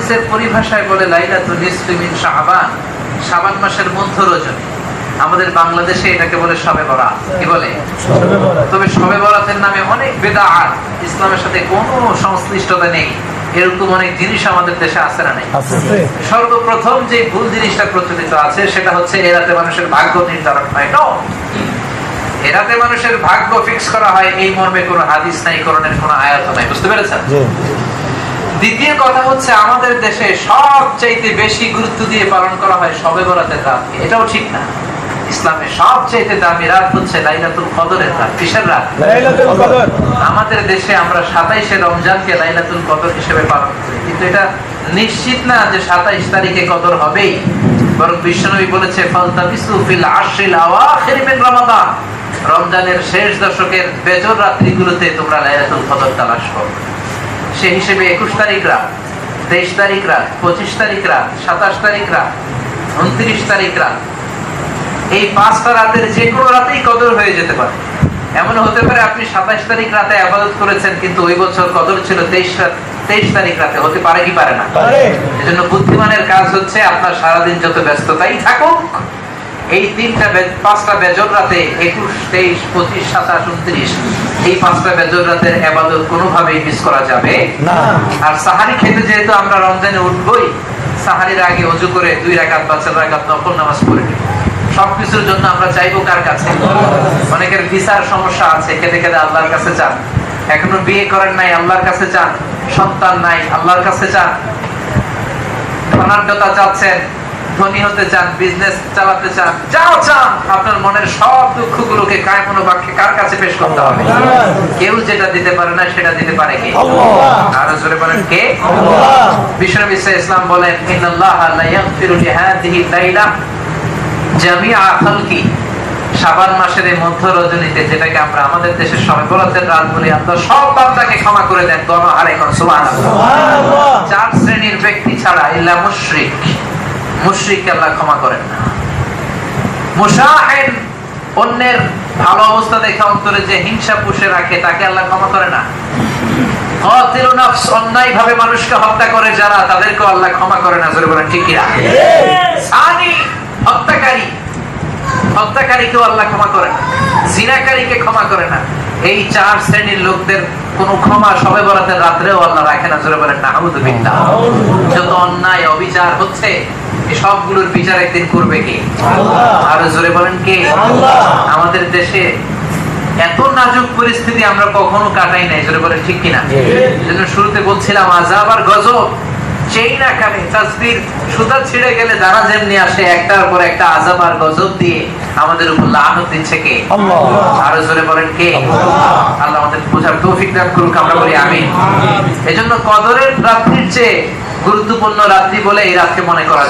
হাদিসের পরিভাষায় বলে লাইলাতুল নিসফি মিন শাবান শাবান মাসের মধ্য রজনী আমাদের বাংলাদেশে এটাকে বলে শবে বরাত। কি বলে? তবে শবে বরাতের নামে অনেক বেদাআত ইসলামের সাথে কোনো সংশ্লিষ্টতা নেই। এরকম অনেক জিনিস আমাদের দেশে আছে না নেই? সর্বপ্রথম যে ভুল জিনিসটা প্রচলিত আছে সেটা হচ্ছে এরাতে মানুষের ভাগ্য নির্ধারণ হয়। ন এরাতে মানুষের ভাগ্য ফিক্স করা হয় এই মর্মে কোনো হাদিস নাই করণের কোনো আয়াত নাই। বুঝতে পেরেছেন? দ্বিতীয় কথা হচ্ছে আমাদের দেশে সবচাইতে বেশি গুরুত্ব দিয়ে পালন করা হয় সবে বরাতের রাত। এটাও ঠিক না। ইসলামের দামি রাত হচ্ছে লাইলাতুল কদরের রাত কিসের রাত? আমাদের দেশে আমরা রমজানকে লাইলাতুল কদর হিসেবে পালন করি। কিন্তু এটা নিশ্চিত না যে সাতাইশ তারিখে কদর হবেই। বরং বিশ্বনবী বলেছে ফালতাবিসু ফিল আশরিল আওয়াখির মিন রমাদান। রমজানের শেষ দশকের বেজর রাত্রিগুলোতে তোমরা লাইলাতুল কদর তালাশ করো। সে হিসেবে একুশ তারিখ রাত তেইশ তারিখ রাত পঁচিশ তারিখ রাত সাতাশ তারিখ রাত উনত্রিশ তারিখ রাত। এই পাঁচটা রাতের যে কোনো রাতেই কদর হয়ে যেতে পারে। এমন হতে পারে আপনি সাতাশ তারিখ রাতে আবাদত করেছেন কিন্তু ওই বছর কদর ছিল তেইশ রাত তেইশ তারিখ রাতে। হতে পারে কি পারে না? এজন্য বুদ্ধিমানের কাজ হচ্ছে আপনার সারাদিন যত ব্যস্ততাই থাকুক এই তিনটা পাঁচটা বেজর রাতে একুশ তেইশ পঁচিশ সাতাশ উনত্রিশ এই পাঁচটা বেজর রাতের আবাদত কোনোভাবেই মিস করা যাবে? আর সাহারি খেতে যেহেতু আমরা রমজানে উঠবই সাহারির আগে অজু করে দুই রাকাত বা চার রাকাত নফল নামাজ পড়ে নিই। সবকিছুর জন্য আমরা চাইব কার কাছে? অনেকের ভিসার সমস্যা আছে খেতে খেতে আল্লাহর কাছে চান। এখনও বিয়ে করেন নাই আল্লাহর কাছে চান। সন্তান নাই আল্লাহর কাছে চান। ধনাঢ্যতা চাচ্ছেন ধনী হতে চান বিজনেস চালাতে চান যাও চান আপনার মনের সব দুঃখগুলোকে কায় কোনো বাক্যে কার কাছে পেশ করতে হবে? কেউ যেটা দিতে পারে না সেটা দিতে পারে কে? আরও জোরে বলেন কে? বিশ্বনবী সাল্লাল্লাহু ইসলাম বলেন ইন্নাল্লাহা লা ইয়াগফিরু লিহাদিহি লাইলা জামিআ খালকি। শাবান মাসের এই মধ্য রজনীতে যেটাকে আমরা আমাদের দেশের সবাই বলাতেন রাত বলি আল্লাহ সব বান্দাকে ক্ষমা করে দেন গণহারে কোন সুবহানাল্লাহ। চার শ্রেণির ব্যক্তি ছাড়া ইল্লা মুশরিক। মুশরিক আল্লাহ ক্ষমা করেন। না মুশাহিন অন্যের ভালো অবস্থা দেখে অন্তরে যে হিংসা পুষে রাখে, তাকে আল্লাহ ক্ষমা করে না। মানুষকে হত্যা করে যারা তাদেরকে আল্লাহ ক্ষমা করে না এই চার শ্রেণির লোকদের কোন ক্ষমা সবে বরাতের রাত্রেও আল্লাহ রাখে না, জোরে বলেন, না যত অন্যায়, অবিচার হচ্ছে সবগুলোর বিচার একদিন করবে কে? আরও জোরে বলেন কে? আমাদের দেশে এত নাজুক পরিস্থিতি আমরা কখনো কাটাই নাই জোরে বলেন ঠিক কিনা? জন্য শুরুতে বলছিলাম আজাব আর গজব তাসবির সুতা ছিঁড়ে গেলে যেমনি আসে একটার পর একটা আজাব আর গজব দিয়ে আমাদের উপর লানত দিচ্ছে কে? আরও জোরে বলেন কে? আল্লাহ। আমাদের বোঝার তৌফিক দান করুক আমরা বলি আমিন। এজন্য কদরের রাত্রির চেয়ে গুরুত্বপূর্ণ রাত্রি বলে এই রাতকে মনে করা